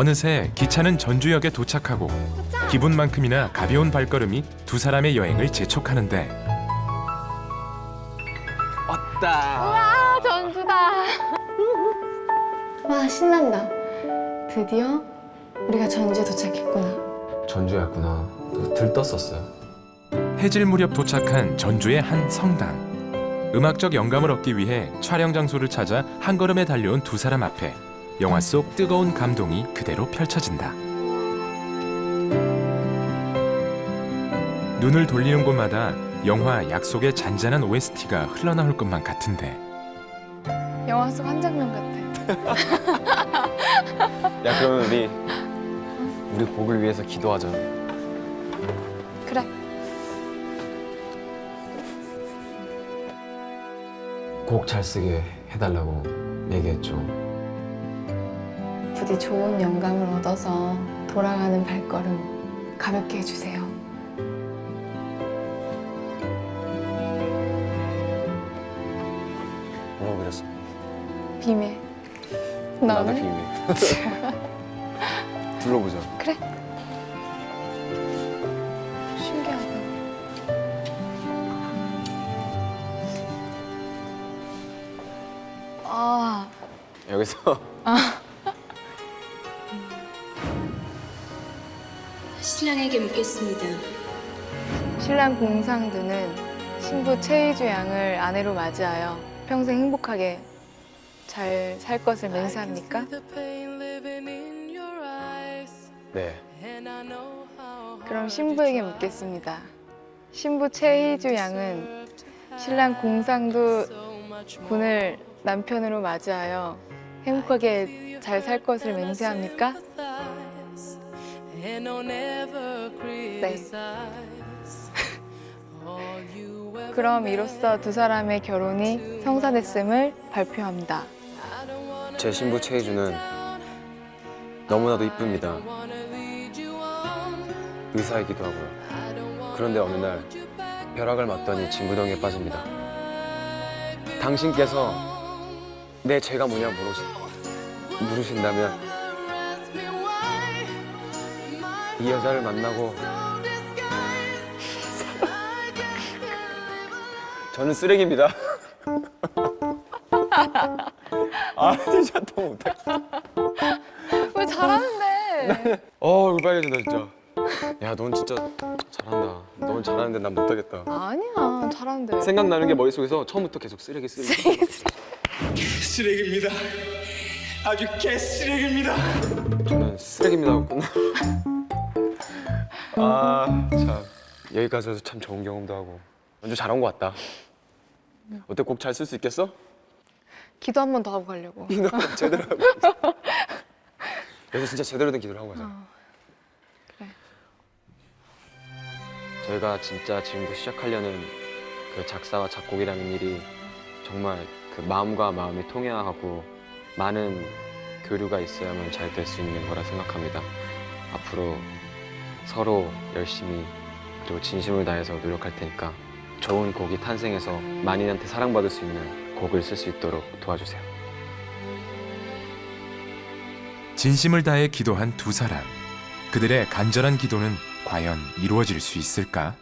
어느새 기차는 전주역에 도착하고 기분만큼이나 가벼운 발걸음이 두 사람의 여행을 재촉하는데 왔다. 아 전주다. 와 신난다. 드디어 우리가 전주에 도착했구나. 전주였구나. 들떴었어요. 해질 무렵 도착한 전주의 한 성당. 음악적 영감을 얻기 위해 촬영 장소를 찾아 한 걸음에 달려온 두 사람 앞에 영화 속 뜨거운 감동이 그대로 펼쳐진다. 눈을 돌리는 곳마다 영화 약속의 잔잔한 OST가 흘러나올 것만 같은데 영화 속 한 장면 같아. 야 그러면 우리 우리 곡을 위해서 기도하자. 그래. 곡 잘 쓰게 해달라고 얘기했죠. 부디 좋은 영감을 얻어서 돌아가는 발걸음 가볍게 해주세요. 뭐라고 그랬어? 비밀. 나도 너는? 비밀. 둘러보자. 그래. 신기하다. 아, 여기서 신랑에게 묻겠습니다. 신랑 공상두는 신부 최희주 양을 아내로 맞이하여 평생 행복하게 잘 살 것을 맹세합니까? 네. 그럼 신부에게 묻겠습니다. 신부 최희주 양은 신랑 공상두 군을 남편으로 맞이하여 행복하게 잘 살 것을 맹세합니까? 네. 그럼 이로써 두 사람의 결혼이 성사됐음을 발표합니다. 제 신부 최희주는 너무나도 이쁩니다. 의사이기도 하고요. 그런데 어느 날 벼락을 맞더니 진부동에 빠집니다. 당신께서 내 죄가 뭐냐 물으시, 물으신다면 이 여자를 만나고 저는 쓰레기입니다. 아 진짜 또 못해. 왜 잘하는데? 어, 이거 빨개진다 진짜. 야, 넌 진짜 잘한다. 넌 잘하는데 난 못하겠다. 아니야, 잘하는데. 생각나는 게 머릿속에서 처음부터 계속 쓰레기 쓰레기. 쓰레기입니다. 아주 개쓰레기입니다. 저는 쓰레기입니다 하고 끝나. 아, 참. 여기까지 와서 참 좋은 경험도 하고. 완전 잘한 것 같다. 어때 곡잘쓸 수 있겠어? 기도 한 번 더 하고 가려고. 기도 제대로 하고. 여기서 진짜 제대로 된 기도를 하고 가자. 어, 그래. 저희가 진짜 지금부터 시작하려는 그 작사와 작곡이라는 일이 정말 그 마음과 마음이 통해하고 많은 교류가 있어야만 잘 될 수 있는 거라 생각합니다. 앞으로 서로 열심히 그리고 진심을 다해서 노력할 테니까 좋은 곡이 탄생해서 만인한테 사랑받을 수 있는 곡을 쓸 수 있도록 도와주세요. 진심을 다해 기도한 두 사람. 그들의 간절한 기도는 과연 이루어질 수 있을까?